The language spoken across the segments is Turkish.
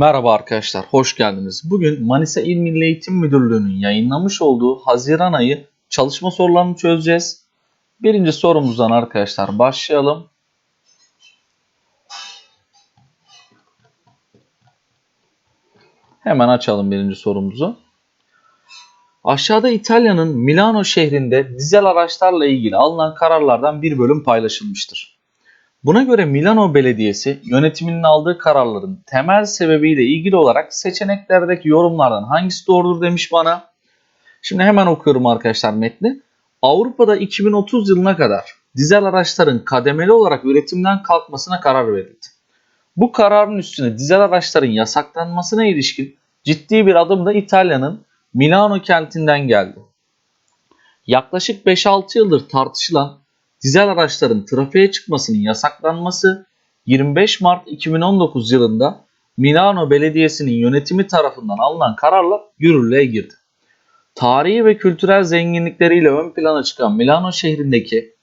Merhaba arkadaşlar, hoş geldiniz. Bugün Manisa İl Milli Eğitim Müdürlüğü'nün yayınlamış olduğu Haziran ayı çalışma sorularını çözeceğiz. Birinci sorumuzdan arkadaşlar başlayalım. Hemen açalım birinci sorumuzu. Aşağıda İtalya'nın Milano şehrinde dizel araçlarla ilgili alınan kararlardan bir bölüm paylaşılmıştır. Buna göre Milano Belediyesi yönetiminin aldığı kararların temel sebebiyle ilgili olarak seçeneklerdeki yorumlardan hangisi doğrudur demiş bana. Şimdi hemen okuyorum arkadaşlar metni. Avrupa'da 2030 yılına kadar dizel araçların kademeli olarak üretimden kalkmasına karar verildi. Bu kararın üstüne dizel araçların yasaklanmasına ilişkin ciddi bir adım da İtalya'nın Milano kentinden geldi. Yaklaşık 5-6 yıldır tartışılan dizel araçların trafiğe çıkmasının yasaklanması 25 Mart 2019 yılında Milano Belediyesi'nin yönetimi tarafından alınan kararla yürürlüğe girdi. Tarihi ve kültürel zenginlikleriyle ön plana çıkan Milano şehrindeki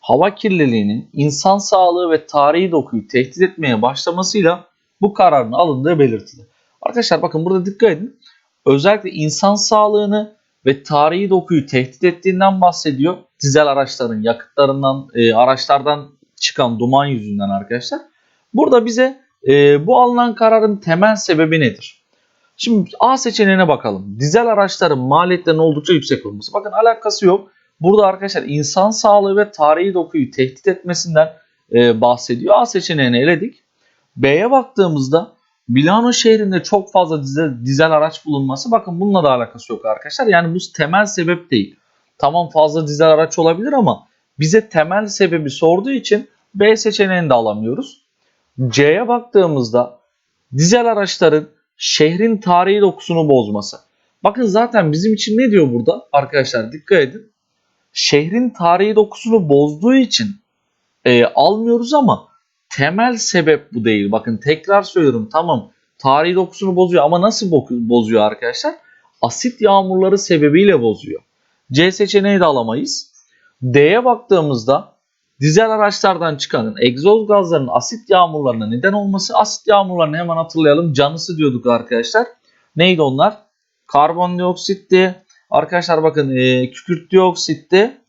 hava kirliliğinin insan sağlığı ve tarihi dokuyu tehdit etmeye başlamasıyla bu kararın alındığı belirtildi. Arkadaşlar bakın burada dikkat edin. Özellikle insan sağlığını ve tarihi dokuyu tehdit ettiğinden bahsediyor. Dizel araçların yakıtlarından, e, araçlardan çıkan duman yüzünden arkadaşlar. Burada bize e, bu alınan kararın temel sebebi nedir? Şimdi A seçeneğine bakalım. Dizel araçların maliyetlerinin oldukça yüksek olması. Bakın alakası yok. Burada arkadaşlar insan sağlığı ve tarihi dokuyu tehdit etmesinden e, bahsediyor. A seçeneğini eledik. B'ye baktığımızda Milano şehrinde çok fazla dizel, dizel araç bulunması bakın bununla da alakası yok arkadaşlar. Yani bu temel sebep değil. Tamam fazla dizel araç olabilir ama bize temel sebebi sorduğu için B seçeneğini de alamıyoruz. C'ye baktığımızda dizel araçların şehrin tarihi dokusunu bozması. Bakın zaten bizim için ne diyor burada arkadaşlar dikkat edin. Şehrin tarihi dokusunu bozduğu için e, almıyoruz ama temel sebep bu değil. Bakın tekrar söylüyorum tamam tarihi dokusunu bozuyor ama nasıl bozuyor arkadaşlar? Asit yağmurları sebebiyle bozuyor. C seçeneği de alamayız. D'ye baktığımızda dizel araçlardan çıkan egzoz gazlarının asit yağmurlarına neden olması. Asit yağmurlarını hemen hatırlayalım. Canısı diyorduk arkadaşlar. Neydi onlar? Karbondioksitti. Arkadaşlar bakın e, kükürt dioksitti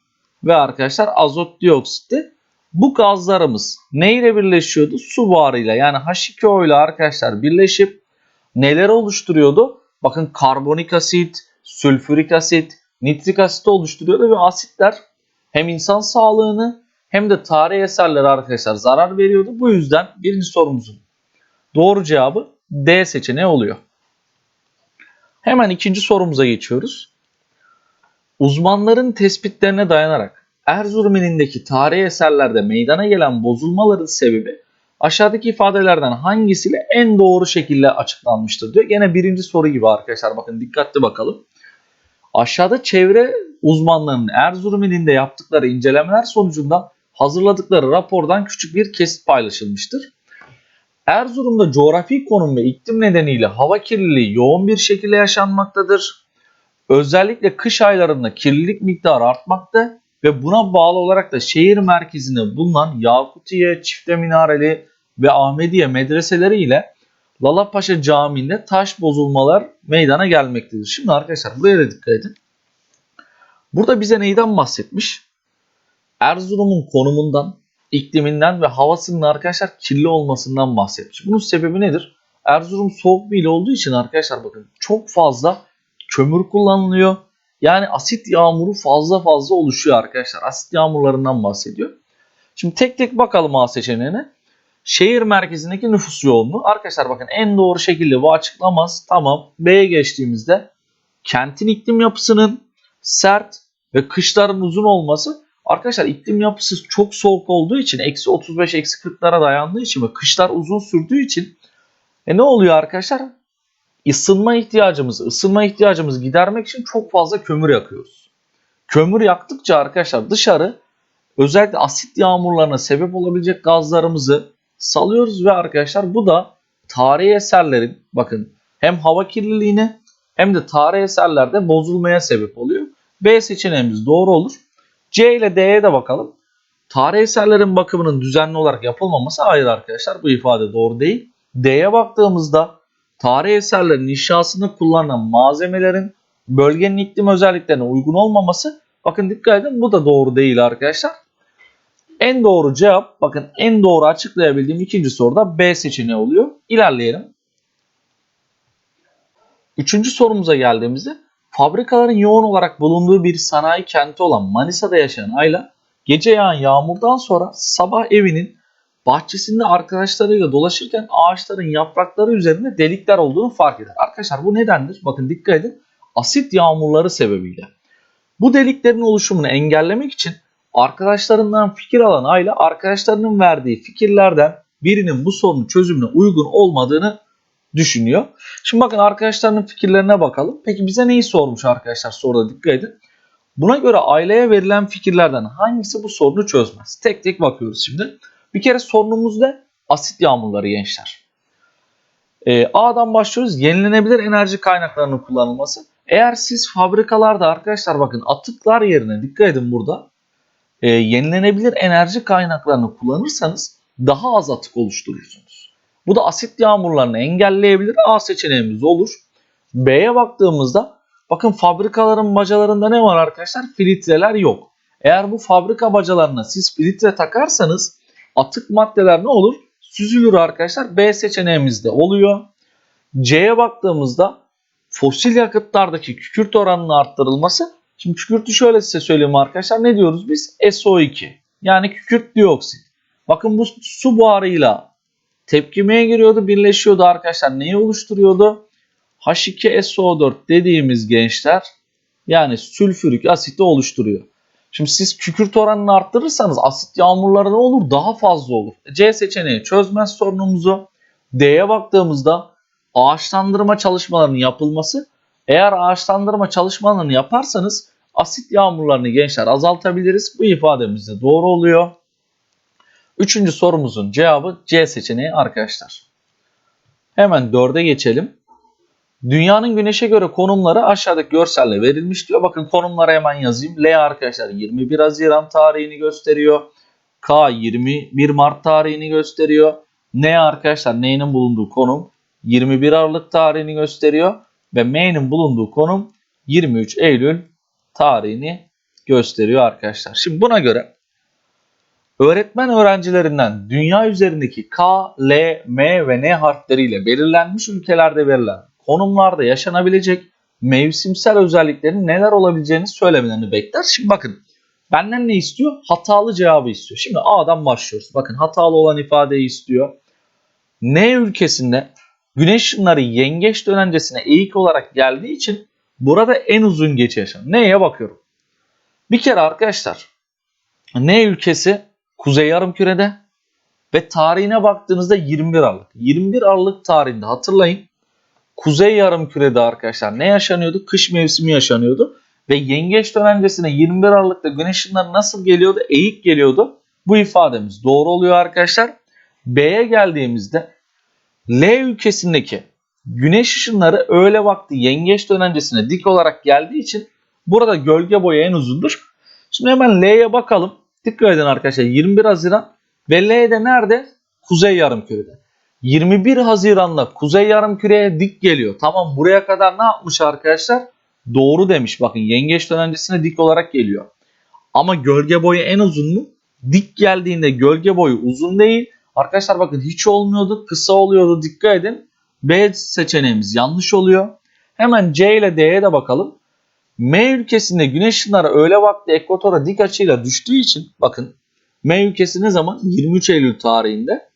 ve arkadaşlar azot dioksitti. Bu gazlarımız neyle birleşiyordu? Su buharıyla yani H2O ile arkadaşlar birleşip neler oluşturuyordu? Bakın karbonik asit, sülfürik asit, nitrik asit oluşturuyordu ve asitler hem insan sağlığını hem de tarihi eserlere arkadaşlar zarar veriyordu. Bu yüzden birinci sorumuzun doğru cevabı D seçeneği oluyor. Hemen ikinci sorumuza geçiyoruz. Uzmanların tespitlerine dayanarak Erzurum ilindeki tarihi eserlerde meydana gelen bozulmaların sebebi aşağıdaki ifadelerden hangisiyle en doğru şekilde açıklanmıştır diyor. Gene birinci soru gibi arkadaşlar bakın dikkatli bakalım. Aşağıda çevre uzmanlarının Erzurum ilinde yaptıkları incelemeler sonucunda hazırladıkları rapordan küçük bir kesit paylaşılmıştır. Erzurum'da coğrafi konum ve iklim nedeniyle hava kirliliği yoğun bir şekilde yaşanmaktadır. Özellikle kış aylarında kirlilik miktarı artmakta ve buna bağlı olarak da şehir merkezinde bulunan Yakutiye, Çifte Minareli ve Ahmediye medreseleri ile Lalapaşa Camii'nde taş bozulmalar meydana gelmektedir. Şimdi arkadaşlar buraya da dikkat edin. Burada bize neyden bahsetmiş? Erzurum'un konumundan, ikliminden ve havasının arkadaşlar kirli olmasından bahsetmiş. Bunun sebebi nedir? Erzurum soğuk bir il olduğu için arkadaşlar bakın çok fazla kömür kullanılıyor. Yani asit yağmuru fazla fazla oluşuyor arkadaşlar. Asit yağmurlarından bahsediyor. Şimdi tek tek bakalım A seçeneğine. Şehir merkezindeki nüfus yoğunluğu. Arkadaşlar bakın en doğru şekilde bu açıklamaz. Tamam. B'ye geçtiğimizde kentin iklim yapısının sert ve kışların uzun olması. Arkadaşlar iklim yapısı çok soğuk olduğu için eksi 35 eksi 40'lara dayandığı için ve kışlar uzun sürdüğü için e ne oluyor arkadaşlar? Isınma ihtiyacımızı, ısınma ihtiyacımızı gidermek için çok fazla kömür yakıyoruz. Kömür yaktıkça arkadaşlar dışarı özellikle asit yağmurlarına sebep olabilecek gazlarımızı salıyoruz ve arkadaşlar bu da tarihi eserlerin bakın hem hava kirliliğine hem de tarihi eserlerde bozulmaya sebep oluyor. B seçeneğimiz doğru olur. C ile D'ye de bakalım. Tarihi eserlerin bakımının düzenli olarak yapılmaması hayır arkadaşlar bu ifade doğru değil. D'ye baktığımızda tarihi eserlerin inşasında kullanılan malzemelerin bölgenin iklim özelliklerine uygun olmaması. Bakın dikkat edin bu da doğru değil arkadaşlar. En doğru cevap bakın en doğru açıklayabildiğim ikinci soruda B seçeneği oluyor. İlerleyelim. Üçüncü sorumuza geldiğimizde fabrikaların yoğun olarak bulunduğu bir sanayi kenti olan Manisa'da yaşayan Ayla gece yağan yağmurdan sonra sabah evinin bahçesinde arkadaşlarıyla dolaşırken ağaçların yaprakları üzerinde delikler olduğunu fark eder. Arkadaşlar bu nedendir? Bakın dikkat edin. Asit yağmurları sebebiyle. Bu deliklerin oluşumunu engellemek için arkadaşlarından fikir alan Ayla arkadaşlarının verdiği fikirlerden birinin bu sorunun çözümüne uygun olmadığını düşünüyor. Şimdi bakın arkadaşlarının fikirlerine bakalım. Peki bize neyi sormuş arkadaşlar soruda dikkat edin. Buna göre aileye verilen fikirlerden hangisi bu sorunu çözmez? Tek tek bakıyoruz şimdi. Bir kere sorunumuz ne? Asit yağmurları gençler. Ee, A'dan başlıyoruz. Yenilenebilir enerji kaynaklarının kullanılması. Eğer siz fabrikalarda arkadaşlar bakın atıklar yerine dikkat edin burada. E, yenilenebilir enerji kaynaklarını kullanırsanız daha az atık oluşturursunuz. Bu da asit yağmurlarını engelleyebilir. A seçeneğimiz olur. B'ye baktığımızda bakın fabrikaların bacalarında ne var arkadaşlar? Filtreler yok. Eğer bu fabrika bacalarına siz filtre takarsanız atık maddeler ne olur? Süzülür arkadaşlar. B seçeneğimizde oluyor. C'ye baktığımızda fosil yakıtlardaki kükürt oranının arttırılması. Şimdi kükürtü şöyle size söyleyeyim arkadaşlar. Ne diyoruz biz? SO2. Yani kükürt dioksit. Bakın bu su buharıyla tepkimeye giriyordu, birleşiyordu arkadaşlar. Neyi oluşturuyordu? H2SO4 dediğimiz gençler yani sülfürik asiti oluşturuyor. Şimdi siz kükürt oranını arttırırsanız asit yağmurları ne olur? Daha fazla olur. C seçeneği çözmez sorunumuzu. D'ye baktığımızda ağaçlandırma çalışmalarının yapılması. Eğer ağaçlandırma çalışmalarını yaparsanız asit yağmurlarını gençler azaltabiliriz. Bu ifademiz de doğru oluyor. Üçüncü sorumuzun cevabı C seçeneği arkadaşlar. Hemen dörde geçelim. Dünyanın güneşe göre konumları aşağıdaki görselle verilmiş diyor. Bakın konumları hemen yazayım. L arkadaşlar 21 Haziran tarihini gösteriyor. K 21 Mart tarihini gösteriyor. N arkadaşlar N'nin bulunduğu konum 21 Aralık tarihini gösteriyor. Ve M'nin bulunduğu konum 23 Eylül tarihini gösteriyor arkadaşlar. Şimdi buna göre öğretmen öğrencilerinden dünya üzerindeki K, L, M ve N harfleriyle belirlenmiş ülkelerde verilen konumlarda yaşanabilecek mevsimsel özelliklerin neler olabileceğini söylemelerini bekler. Şimdi bakın benden ne istiyor? Hatalı cevabı istiyor. Şimdi A'dan başlıyoruz. Bakın hatalı olan ifadeyi istiyor. N ülkesinde güneş ışınları yengeç dönencesine eğik olarak geldiği için burada en uzun gece yaşanır. Neye bakıyorum? Bir kere arkadaşlar N ülkesi Kuzey Yarımküre'de ve tarihine baktığınızda 21 Aralık. 21 Aralık tarihinde hatırlayın Kuzey Yarımküre'de arkadaşlar ne yaşanıyordu? Kış mevsimi yaşanıyordu. Ve yengeç dönencesine 21 Aralık'ta güneş ışınları nasıl geliyordu? Eğik geliyordu. Bu ifademiz doğru oluyor arkadaşlar. B'ye geldiğimizde L ülkesindeki güneş ışınları öğle vakti yengeç dönencesine dik olarak geldiği için burada gölge boyu en uzundur. Şimdi hemen L'ye bakalım. Dikkat edin arkadaşlar 21 Haziran ve L'de nerede? Kuzey Yarımküre'de. 21 Haziran'da Kuzey Yarımküre'ye dik geliyor. Tamam buraya kadar ne yapmış arkadaşlar? Doğru demiş. Bakın yengeç dönencesine dik olarak geliyor. Ama gölge boyu en uzun mu? Dik geldiğinde gölge boyu uzun değil. Arkadaşlar bakın hiç olmuyordu. Kısa oluyordu. Dikkat edin. B seçeneğimiz yanlış oluyor. Hemen C ile D'ye de bakalım. M ülkesinde güneş ışınları öğle vakti ekvatora dik açıyla düştüğü için bakın M ülkesi ne zaman? 23 Eylül tarihinde.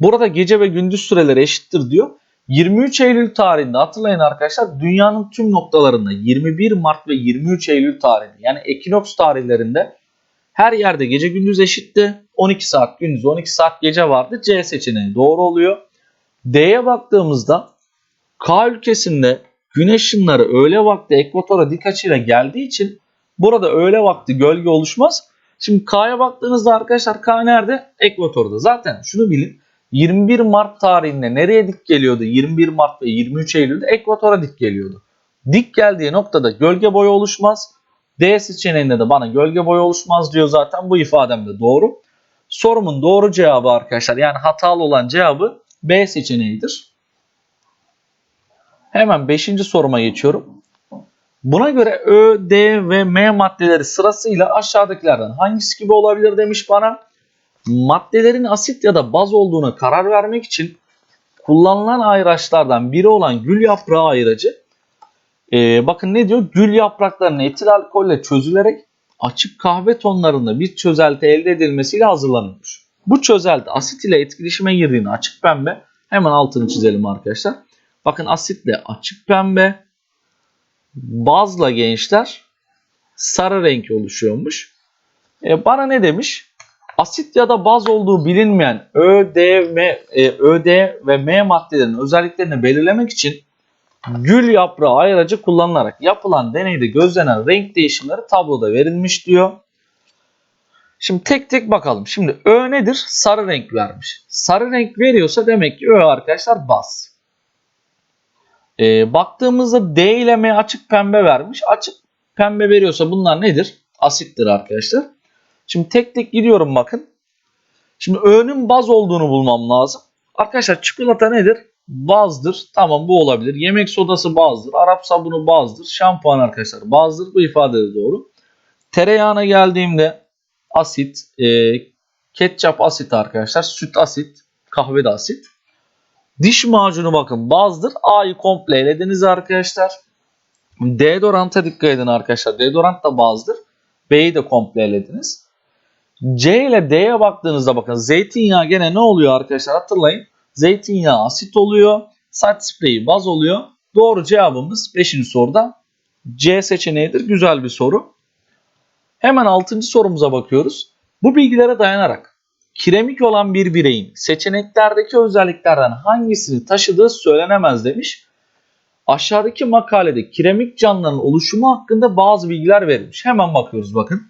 Burada gece ve gündüz süreleri eşittir diyor. 23 Eylül tarihinde hatırlayın arkadaşlar dünyanın tüm noktalarında 21 Mart ve 23 Eylül tarihinde yani ekinoks tarihlerinde her yerde gece gündüz eşitti. 12 saat gündüz 12 saat gece vardı. C seçeneği doğru oluyor. D'ye baktığımızda K ülkesinde güneş ışınları öğle vakti ekvatora dik açıyla geldiği için burada öğle vakti gölge oluşmaz. Şimdi K'ya baktığınızda arkadaşlar K nerede? Ekvatorda. Zaten şunu bilin. 21 Mart tarihinde nereye dik geliyordu? 21 Mart ve 23 Eylül'de ekvatora dik geliyordu. Dik geldiği noktada gölge boyu oluşmaz. D seçeneğinde de bana gölge boyu oluşmaz diyor zaten. Bu ifadem de doğru. Sorumun doğru cevabı arkadaşlar yani hatalı olan cevabı B seçeneğidir. Hemen 5. soruma geçiyorum. Buna göre Ö, D ve M maddeleri sırasıyla aşağıdakilerden hangisi gibi olabilir demiş bana. Maddelerin asit ya da baz olduğuna karar vermek için kullanılan ayraçlardan biri olan gül yaprağı ayracı. Ee, bakın ne diyor? Gül yapraklarının etil alkolle çözülerek açık kahve tonlarında bir çözelti elde edilmesiyle hazırlanılmış. Bu çözelti asit ile etkileşime girdiğinde açık pembe. Hemen altını çizelim arkadaşlar. Bakın asitle açık pembe, bazla gençler sarı renk oluşuyormuş. E, bana ne demiş? Asit ya da baz olduğu bilinmeyen Ö, D, e, ve M maddelerinin özelliklerini belirlemek için gül yaprağı ayracı kullanılarak yapılan deneyde gözlenen renk değişimleri tabloda verilmiş diyor. Şimdi tek tek bakalım. Şimdi Ö nedir? Sarı renk vermiş. Sarı renk veriyorsa demek ki Ö arkadaşlar baz. Ee, baktığımızda D ile M açık pembe vermiş. Açık pembe veriyorsa bunlar nedir? Asittir arkadaşlar. Şimdi tek tek gidiyorum bakın. Şimdi Ö'nün baz olduğunu bulmam lazım. Arkadaşlar çikolata nedir? Bazdır. Tamam bu olabilir. Yemek sodası bazdır. Arap sabunu bazdır. Şampuan arkadaşlar bazdır. Bu ifade de doğru. Tereyağına geldiğimde asit, e, ketçap asit arkadaşlar. Süt asit, kahve de asit. Diş macunu bakın bazdır. A'yı komple elediniz arkadaşlar. Deodoranta dikkat edin arkadaşlar. Deodorant da bazdır. B'yi de komple elediniz. C ile D'ye baktığınızda bakın zeytinyağı gene ne oluyor arkadaşlar hatırlayın. Zeytinyağı asit oluyor. Saç spreyi baz oluyor. Doğru cevabımız 5. soruda C seçeneğidir. Güzel bir soru. Hemen 6. sorumuza bakıyoruz. Bu bilgilere dayanarak kiremik olan bir bireyin seçeneklerdeki özelliklerden hangisini taşıdığı söylenemez demiş. Aşağıdaki makalede kiremik canlıların oluşumu hakkında bazı bilgiler verilmiş. Hemen bakıyoruz bakın.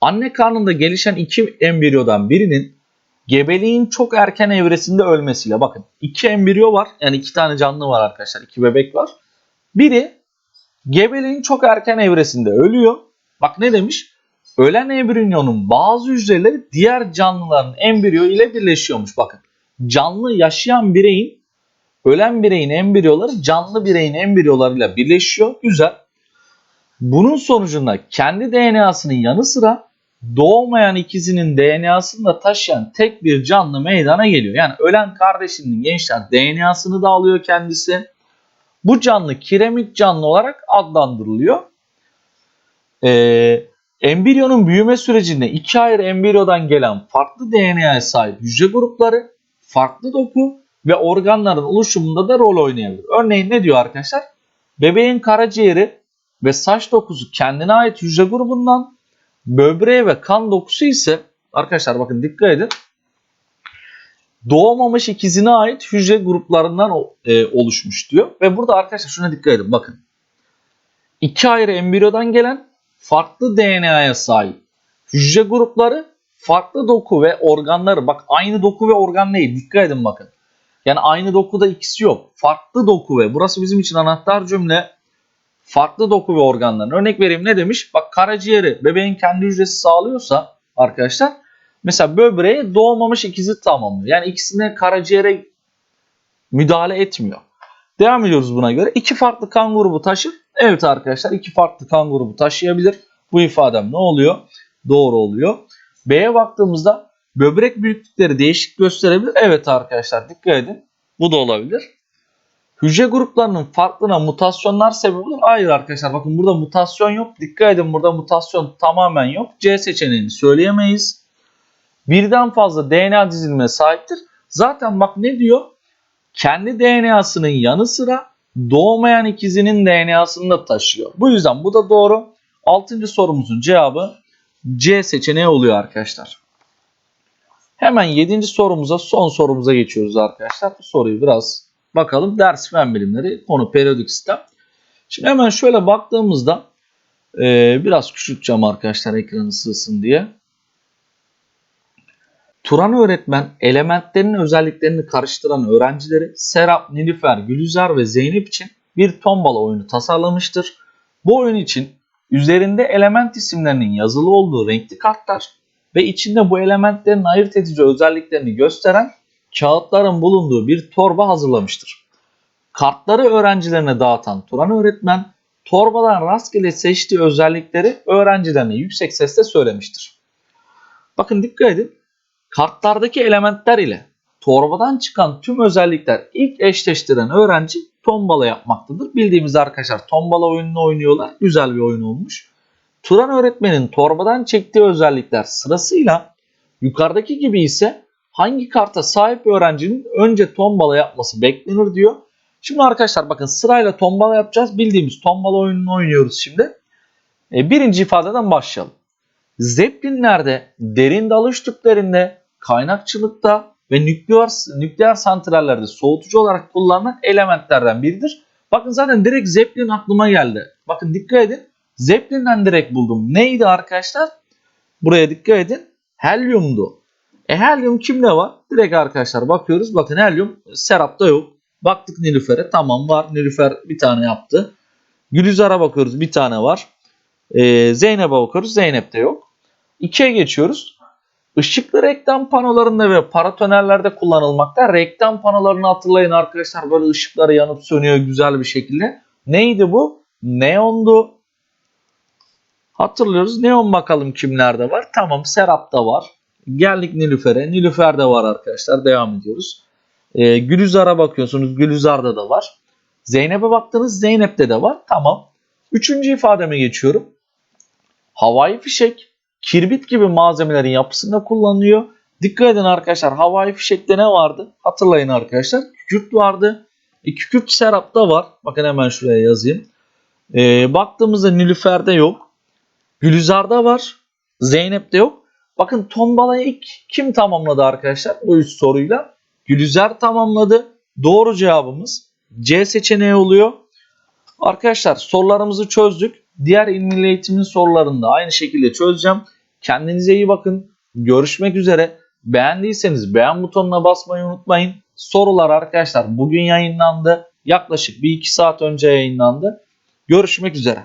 Anne karnında gelişen iki embriyodan birinin gebeliğin çok erken evresinde ölmesiyle bakın iki embriyo var yani iki tane canlı var arkadaşlar iki bebek var. Biri gebeliğin çok erken evresinde ölüyor. Bak ne demiş? Ölen embriyonun bazı hücreleri diğer canlıların embriyo ile birleşiyormuş. Bakın canlı yaşayan bireyin ölen bireyin embriyoları canlı bireyin embriyolarıyla birleşiyor. Güzel. Bunun sonucunda kendi DNA'sının yanı sıra doğmayan ikizinin DNA'sını da taşıyan tek bir canlı meydana geliyor. Yani ölen kardeşinin gençler DNA'sını da alıyor kendisi. Bu canlı kiremit canlı olarak adlandırılıyor. Ee, embriyonun büyüme sürecinde iki ayrı embriyodan gelen farklı DNA'ya sahip hücre grupları, farklı doku ve organların oluşumunda da rol oynayabilir. Örneğin ne diyor arkadaşlar? Bebeğin karaciğeri ve saç dokusu kendine ait hücre grubundan, böbreği ve kan dokusu ise arkadaşlar bakın dikkat edin. Doğmamış ikizine ait hücre gruplarından e, oluşmuş diyor. Ve burada arkadaşlar şuna dikkat edin bakın. İki ayrı embriyodan gelen farklı DNA'ya sahip hücre grupları farklı doku ve organları bak aynı doku ve organ değil dikkat edin bakın. Yani aynı dokuda ikisi yok. Farklı doku ve burası bizim için anahtar cümle farklı doku ve organların. Örnek vereyim ne demiş? Bak karaciğeri bebeğin kendi hücresi sağlıyorsa arkadaşlar mesela böbreğe doğmamış ikizi tamamlıyor. Yani ikisine karaciğere müdahale etmiyor. Devam ediyoruz buna göre. İki farklı kan grubu taşır. Evet arkadaşlar iki farklı kan grubu taşıyabilir. Bu ifadem ne oluyor? Doğru oluyor. B'ye baktığımızda böbrek büyüklükleri değişik gösterebilir. Evet arkadaşlar dikkat edin. Bu da olabilir. Hücre gruplarının farklına mutasyonlar sebep olur. Hayır arkadaşlar bakın burada mutasyon yok. Dikkat edin burada mutasyon tamamen yok. C seçeneğini söyleyemeyiz. Birden fazla DNA dizilimine sahiptir. Zaten bak ne diyor? Kendi DNA'sının yanı sıra doğmayan ikizinin DNA'sını da taşıyor. Bu yüzden bu da doğru. Altıncı sorumuzun cevabı C seçeneği oluyor arkadaşlar. Hemen yedinci sorumuza son sorumuza geçiyoruz arkadaşlar. Bu soruyu biraz bakalım. Ders fen bilimleri konu periyodik sistem. Şimdi hemen şöyle baktığımızda e, biraz küçülteceğim arkadaşlar ekranı sığsın diye. Turan öğretmen elementlerin özelliklerini karıştıran öğrencileri Serap, Nilüfer, Gülüzar ve Zeynep için bir tombala oyunu tasarlamıştır. Bu oyun için üzerinde element isimlerinin yazılı olduğu renkli kartlar ve içinde bu elementlerin ayırt edici özelliklerini gösteren kağıtların bulunduğu bir torba hazırlamıştır. kartları öğrencilerine dağıtan Turan öğretmen torbadan rastgele seçtiği özellikleri öğrencilerine yüksek sesle söylemiştir. Bakın dikkat edin. Kartlardaki elementler ile torbadan çıkan tüm özellikler ilk eşleştiren öğrenci tombala yapmaktadır. Bildiğimiz arkadaşlar tombala oyununu oynuyorlar. Güzel bir oyun olmuş. Turan öğretmenin torbadan çektiği özellikler sırasıyla yukarıdaki gibi ise hangi karta sahip öğrencinin önce tombala yapması beklenir diyor. Şimdi arkadaşlar bakın sırayla tombala yapacağız. Bildiğimiz tombala oyununu oynuyoruz şimdi. E, birinci ifadeden başlayalım. Zeppelinlerde derin dalış tüplerinde, kaynakçılıkta ve nükleer, nükleer santrallerde soğutucu olarak kullanılan elementlerden biridir. Bakın zaten direkt Zeppelin aklıma geldi. Bakın dikkat edin. Zeppelin'den direkt buldum. Neydi arkadaşlar? Buraya dikkat edin. Helyumdu. E helyum kimde var? Direkt arkadaşlar bakıyoruz. Bakın helyum Serap'ta yok. Baktık Nilüfer'e. Tamam var. Nilüfer bir tane yaptı. Gülizar'a bakıyoruz. Bir tane var. Ee, Zeynep'e bakıyoruz. Zeynep'te yok. 2'ye geçiyoruz. Işıklı reklam panolarında ve paratonerlerde kullanılmakta. Reklam panolarını hatırlayın arkadaşlar. Böyle ışıkları yanıp sönüyor güzel bir şekilde. Neydi bu? Neondu. Hatırlıyoruz. Neon bakalım kimlerde var. Tamam Serap'ta var. Geldik Nilüfer'e. Nilüfer'de var arkadaşlar. Devam ediyoruz. Ee, Gülizar'a bakıyorsunuz. Gülizar'da da var. Zeynep'e baktınız. Zeynep'te de var. Tamam. Üçüncü ifademe geçiyorum. Havai fişek, kirbit gibi malzemelerin yapısında kullanılıyor. Dikkat edin arkadaşlar havai fişekte ne vardı? Hatırlayın arkadaşlar. Kükürt vardı. E, kükürt serapta var. Bakın hemen şuraya yazayım. E, baktığımızda Nilüfer'de yok. Gülizar'da var. Zeynep'te yok. Bakın tombalayı ilk kim tamamladı arkadaşlar? Bu üç soruyla. Gülizar tamamladı. Doğru cevabımız C seçeneği oluyor. Arkadaşlar sorularımızı çözdük. Diğer İl Milli Eğitim'in sorularını da aynı şekilde çözeceğim. Kendinize iyi bakın. Görüşmek üzere. Beğendiyseniz beğen butonuna basmayı unutmayın. Sorular arkadaşlar bugün yayınlandı. Yaklaşık bir iki saat önce yayınlandı. Görüşmek üzere.